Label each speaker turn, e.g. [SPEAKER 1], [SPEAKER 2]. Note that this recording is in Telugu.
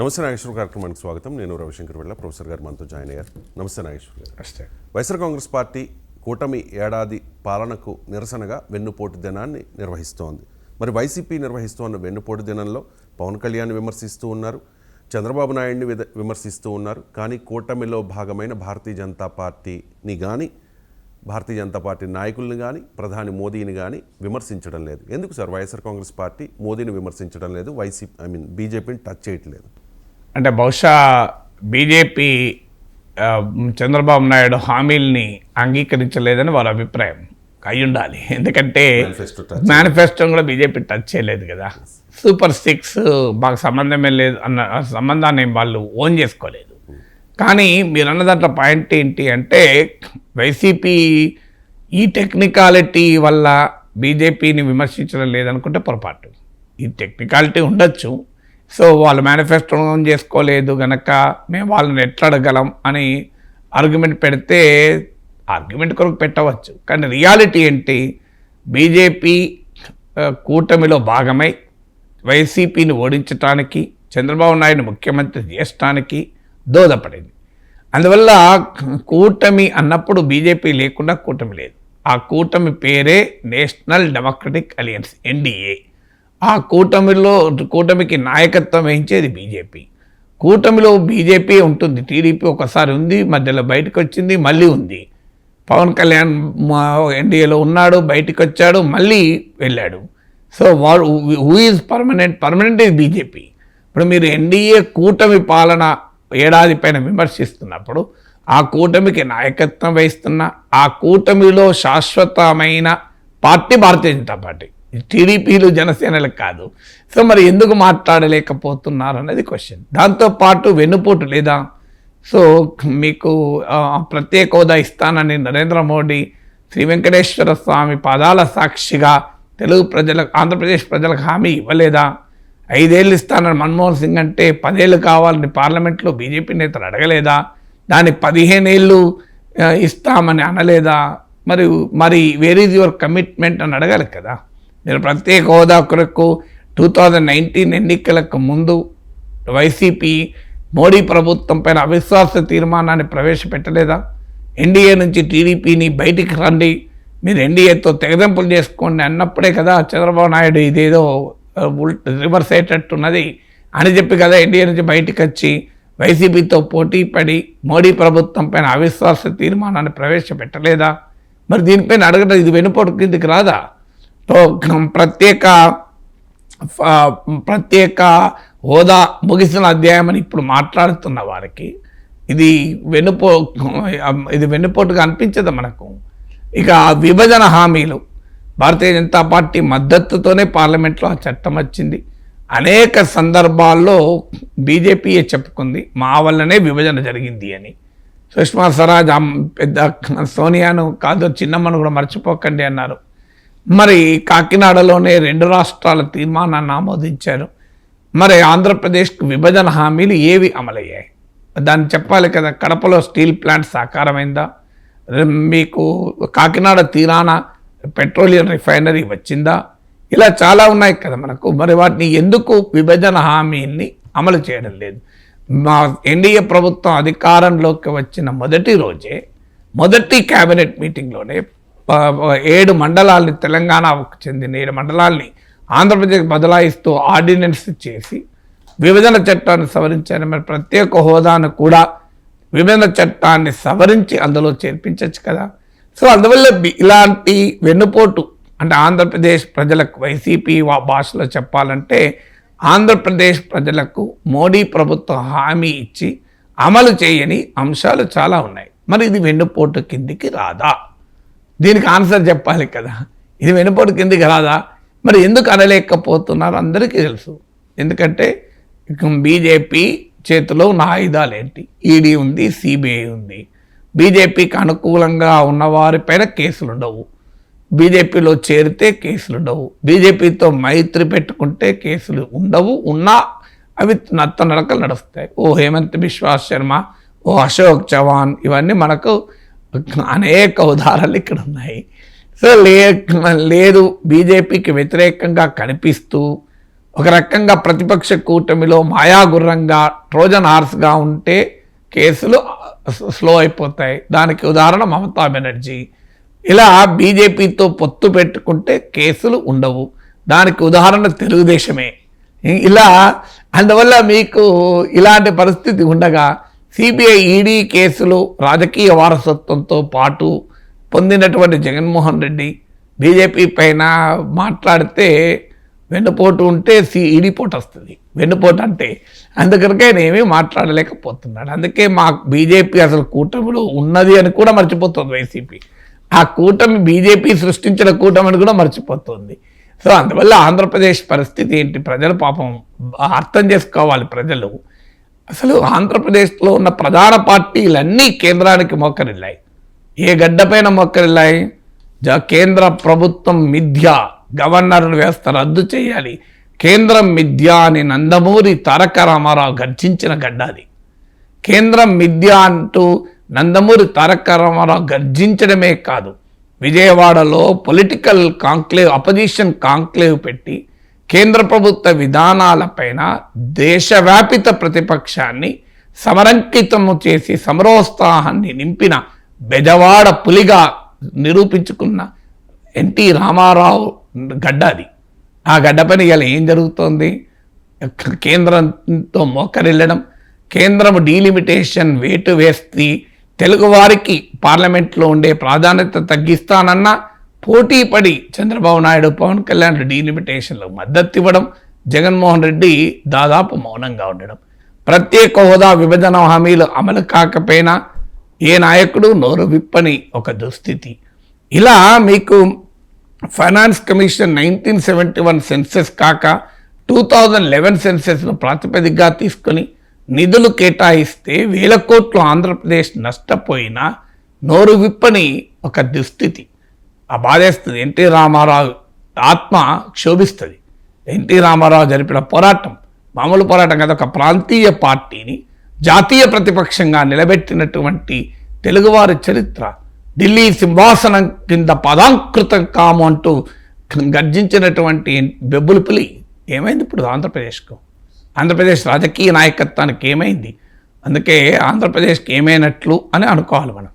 [SPEAKER 1] నమస్తే నాగేశ్వర కార్యక్రమానికి స్వాగతం. నేను రవిశంకర్ వెళ్ళ ప్రొఫెసర్ గారు మనతో జాయిన్ అయ్యారు. నమస్తే నాగేశ్వర గారు. వైఎస్ఆర్ కాంగ్రెస్ పార్టీ కూటమి ఏడాది పాలనకు నిరసనగా వెన్నుపోటు దినాన్ని నిర్వహిస్తోంది. మరి వైసీపీ నిర్వహిస్తున్న వెన్నుపోటు దినంలో పవన్ కళ్యాణ్ విమర్శిస్తూ ఉన్నారు చంద్రబాబు నాయుడిని విమర్శిస్తూ ఉన్నారు. కానీ కూటమిలో భాగమైన భారతీయ జనతా పార్టీని కానీ భారతీయ జనతా పార్టీ నాయకుల్ని కానీ ప్రధాని మోదీని కానీ విమర్శించడం లేదు. ఎందుకు సార్? వైఎస్ఆర్ కాంగ్రెస్ పార్టీ మోదీని విమర్శించడం లేదు వైసీపీ ఐ మీన్ బీజేపీని టచ్ చేయట్లేదు.
[SPEAKER 2] అంటే బహుశా బీజేపీ చంద్రబాబు నాయుడు హామీల్ని అంగీకరించలేదని వారి అభిప్రాయం. అయి ఉండాలి ఎందుకంటే మేనిఫెస్టో కూడా బీజేపీ టచ్ చేయలేదు కదా. సూపర్ సిక్స్ మాకు సంబంధమే లేదు అన్న సంబంధాన్ని వాళ్ళు ఓన్ చేసుకోలేదు. కానీ మీరు అన్న దాంట్లో పాయింట్ ఏంటి అంటే వైసీపీ ఈ టెక్నికాలిటీ వల్ల బీజేపీని విమర్శించడం లేదనుకుంటే పొరపాటు. ఈ టెక్నికాలిటీ ఉండొచ్చు. సో వాళ్ళు మేనిఫెస్టో చేసుకోలేదు గనక మేము వాళ్ళని ఎట్లా అడగలం అని ఆర్గ్యుమెంట్ పెడితే ఆర్గ్యుమెంట్ కొరకు పెట్టవచ్చు. కానీ రియాలిటీ ఏంటి? బీజేపీ కూటమిలో భాగమై వైసీపీని ఓడించటానికి చంద్రబాబు నాయుడు ముఖ్యమంత్రి చేయడానికి దోదపడింది అందువల్ల కూటమి అన్నప్పుడు బీజేపీ లేకుండా కూటమి లేదు. ఆ కూటమి పేరే నేషనల్ డెమోక్రటిక్ అలియన్స్ ఎన్డీఏ ఆ కూటమిలో కూటమికి నాయకత్వం వహించేది బీజేపీ. కూటమిలో బీజేపీ ఉంటుంది. టీడీపీ ఒకసారి ఉంది మధ్యలో బయటకు వచ్చింది మళ్ళీ ఉంది. పవన్ కళ్యాణ్ మా ఎన్డీఏలో ఉన్నాడు బయటకు వచ్చాడు మళ్ళీ వెళ్ళాడు. సో వాడు who is permanent permanent is BJP. ఇప్పుడు మీరు ఎన్డీఏ కూటమి పాలన ఏడాది పైన విమర్శిస్తున్నప్పుడు ఆ కూటమికి నాయకత్వం వహిస్తున్న ఆ కూటమిలో శాశ్వతమైన పార్టీ భారతీయ జనతా పార్టీ. టీడీపీలు జనసేనలకు కాదు. సో మరి ఎందుకు మాట్లాడలేకపోతున్నారు అన్నది క్వశ్చన్ దాంతోపాటు వెన్నుపోటు లేదా? సో మీకు ప్రత్యేక హోదా ఇస్తానని నరేంద్ర మోడీ శ్రీ వెంకటేశ్వర స్వామి పాదాల సాక్షిగా తెలుగు ప్రజలకు ఆంధ్రప్రదేశ్ ప్రజలకు హామీ ఇవ్వలేదా? ఐదేళ్ళు ఇస్తానని మన్మోహన్ సింగ్ అంటే పదేళ్ళు కావాలని పార్లమెంట్లో బీజేపీ నేతలు అడగలేదా? దాన్ని పదిహేనేళ్ళు ఇస్తామని అనలేదా? మరి మరి వేర్ ఈజ్ యువర్ కమిట్మెంట్ అని అడగాలి కదా. మీరు ప్రత్యేక హోదా కొరకు టూ థౌజండ్ నైన్టీన్ ఎన్నికలకు ముందు వైసీపీ మోడీ ప్రభుత్వం పైన అవిశ్వాస తీర్మానాన్ని ప్రవేశపెట్టలేదా? ఎన్డీఏ నుంచి టీడీపీని బయటికి రండి. మీరు ఎన్డీఏతో తెగదెంపులు చేసుకోండి అన్నప్పుడే కదా చంద్రబాబు నాయుడు ఇదేదో ఉల్- రివర్స్ అయ్యేటట్టున్నది అని చెప్పి కదా ఎన్డీఏ నుంచి బయటికి వచ్చి వైసీపీతో పోటీ పడి మోడీ ప్రభుత్వం పైన అవిశ్వాస తీర్మానాన్ని ప్రవేశపెట్టలేదా? మరి దీనిపైన అడగడం ఇది వెనుపోటు కిందికి రాదా? ప్రత్యేక ఫ- ప్రత్యేక హోదా ముగిసిన అధ్యాయం అని ఇప్పుడు మాట్లాడుతున్న వారికి. ఇది వెనుపో ఇది వెన్నుపోటుగా అనిపించదు మనకు. ఇక విభజన హామీలు. భారతీయ జనతా పార్టీ మద్దతుతోనే పార్లమెంట్లో ఆ చట్టం వచ్చింది. అనేక సందర్భాల్లో బీజేపీయే చెప్పుకుంది. మా వల్లనే విభజన జరిగింది అని. సుష్మా స్వరాజ్ పెద్ద సోనియాను కాదు చిన్నమ్మను కూడా మర్చిపోకండి అన్నారు. మరి కాకినాడలోనే రెండు రాష్ట్రాల తీర్మానాన్ని ఆమోదించారు. మరి ఆంధ్రప్రదేశ్కు విభజన హామీలు ఏవి అమలయ్యాయి? దాన్ని చెప్పాలి కదా కడపలో స్టీల్ ప్లాంట్ సాకారమైందా? మీకు కాకినాడ తీరాన పెట్రోలియం రిఫైనరీ వచ్చిందా? ఇలా చాలా ఉన్నాయి కదా మనకు. మరి వాటిని ఎందుకు విభజన హామీని అమలు చేయడం లేదు? మా ఎన్డీఏ ప్రభుత్వం అధికారంలోకి వచ్చిన మొదటి రోజే మొదటి క్యాబినెట్ మీటింగ్లోనే ఏడు మండలాల్ని తెలంగాణకు చెందిన ఏడు మండలాల్ని ఆంధ్రప్రదేశ్ బదలాయిస్తూ ఆర్డినెన్స్ చేసి విభజన చట్టాన్ని సవరించారు. మరి ప్రత్యేక హోదాను కూడా విభజన చట్టాన్ని సవరించి అందులో చేర్పించవచ్చు కదా. సో అందువల్ల బి- ఇలాంటి వెన్నుపోటు అంటే ఆంధ్రప్రదేశ్ ప్రజలకు వైసీపీ వా- భాషలో చెప్పాలంటే ఆంధ్రప్రదేశ్ ప్రజలకు మోడీ ప్రభుత్వం హామీ ఇచ్చి అమలు చేయని అంశాలు చాలా ఉన్నాయి. మరి ఇది వెన్నుపోటు కిందికి రాదా? దీనికి ఆన్సర్ చెప్పాలి కదా. ఇది వెనుపడు కిందికి రాదా? మరి ఎందుకు అనలేకపోతున్నారు? అందరికీ తెలుసు. ఎందుకంటే బీజేపీ చేతిలో ఉన్న ఆయుధాలు ఏంటి ఈడీ ఉంది సిబిఐ ఉంది. బీజేపీకి అనుకూలంగా ఉన్నవారిపైన కేసులు ఉండవు. బీజేపీలో చేరితే కేసులు ఉండవు. బీజేపీతో మైత్రి పెట్టుకుంటే కేసులు ఉండవు. ఉన్నా అవి నత్త నడకలు నడుస్తాయి. ఓ హేమంత్ బిశ్వాస్ శర్మ ఓ అశోక్ చవాన్ ఇవన్నీ మనకు అనేక ఉదాహరణలు ఇక్కడ ఉన్నాయి. సో లే లేదు బీజేపీకి వ్యతిరేకంగా కనిపిస్తూ ఒక రకంగా ప్రతిపక్ష కూటమిలో మాయాగుర్రంగా ట్రోజన్ హార్స్గా ఉంటే కేసులు స్లో అయిపోతాయి. దానికి ఉదాహరణ మమతా బెనర్జీ. ఇలా బీజేపీతో పొత్తు పెట్టుకుంటే కేసులు ఉండవు. దానికి ఉదాహరణ తెలుగుదేశమే. ఇలా అందువల్ల మీకు ఇలాంటి పరిస్థితి ఉండగా సిబిఐ ఈడీ కేసులు రాజకీయ వారసత్వంతో పాటు పొందినటువంటి జగన్మోహన్ రెడ్డి బీజేపీ పైన మాట్లాడితే వెన్నుపోటు ఉంటే సి ఈడిపోటు వస్తుంది. వెన్నుపోటు అంటే అందుకనికే నేమీ మాట్లాడలేకపోతున్నాడు అందుకే మా బీజేపీ అసలు కూటమిలో ఉన్నది అని కూడా మర్చిపోతుంది వైసీపీ. ఆ కూటమి బీజేపీ సృష్టించిన కూటమిని కూడా మర్చిపోతుంది. సో అందువల్ల ఆంధ్రప్రదేశ్ పరిస్థితి ఏంటి? ప్రజలు పాపం అర్థం చేసుకోవాలి ప్రజలు. అసలు ఆంధ్రప్రదేశ్లో ఉన్న ప్రధాన పార్టీలన్నీ కేంద్రానికి మొక్కరిల్లాయి. ఏ గడ్డపైన మొక్కరిల్లాయి? జ కేంద్ర ప్రభుత్వం మిథ్య. గవర్నర్ వ్యవస్థ రద్దు చేయాలి. కేంద్రం మిథ్య అని నందమూరి తారక రామారావు గర్జించిన గడ్డ అది కేంద్రం మిథ్య అంటూ నందమూరి తారక రామారావు గర్జించడమే కాదు. విజయవాడలో పొలిటికల్ కాంక్లేవ్ అపోజిషన్ కాంక్లేవ్ పెట్టి కేంద్ర ప్రభుత్వ విధానాలపైన దేశవ్యాపిత ప్రతిపక్షాన్ని సమరంకితము చేసి సమరోత్సాహాన్ని నింపిన బెజవాడ పులిగా నిరూపించుకున్న ఎన్టీ రామారావు గడ్డ అది. ఆ గడ్డ పైన ఇవాళ ఏం జరుగుతోంది? కేంద్రంతో మోకరిల్లడం కేంద్రం డీలిమిటేషన్ వేటు వేస్తే తెలుగువారికి పార్లమెంట్లో ఉండే ప్రాధాన్యత తగ్గిస్తానన్నా పోటీ పడి చంద్రబాబు నాయుడు పవన్ కళ్యాణ్ డీలిమిటేషన్లో మద్దతు ఇవ్వడం జగన్మోహన్ రెడ్డి దాదాపు మౌనంగా ఉండడం. ప్రత్యేక హోదా విభజన హామీలు అమలు కాకపోయినా ఏ నాయకుడు నోరు విప్పని ఒక దుస్థితి. ఇలా మీకు finance commission nineteen seventy one census కాక టూ థౌజండ్ లెవెన్ సెన్సెస్ను ప్రాతిపదికగా తీసుకొని నిధులు కేటాయిస్తే వేల కోట్లు ఆంధ్రప్రదేశ్ నష్టపోయినా నోరు విప్పని ఒక దుస్థితి. ఆ బాధేస్తుంది. ఎన్టీ రామారావు ఆత్మ క్షోభిస్తుంది. ఎన్టీ రామారావు జరిపిన పోరాటం మామూలు పోరాటం కదా ఒక ప్రాంతీయ పార్టీని జాతీయ ప్రతిపక్షంగా నిలబెట్టినటువంటి తెలుగువారి చరిత్ర ఢిల్లీ సింహాసనం కింద పదాంకృతం కాము అంటూ గర్జించినటువంటి బెబ్బులు పులి. ఏమైంది ఇప్పుడు ఆంధ్రప్రదేశ్కు? ఆంధ్రప్రదేశ్ రాజకీయ నాయకత్వానికి ఏమైంది? అందుకే ఆంధ్రప్రదేశ్కి ఏమైనట్లు అని అనుకోవాలి మనం.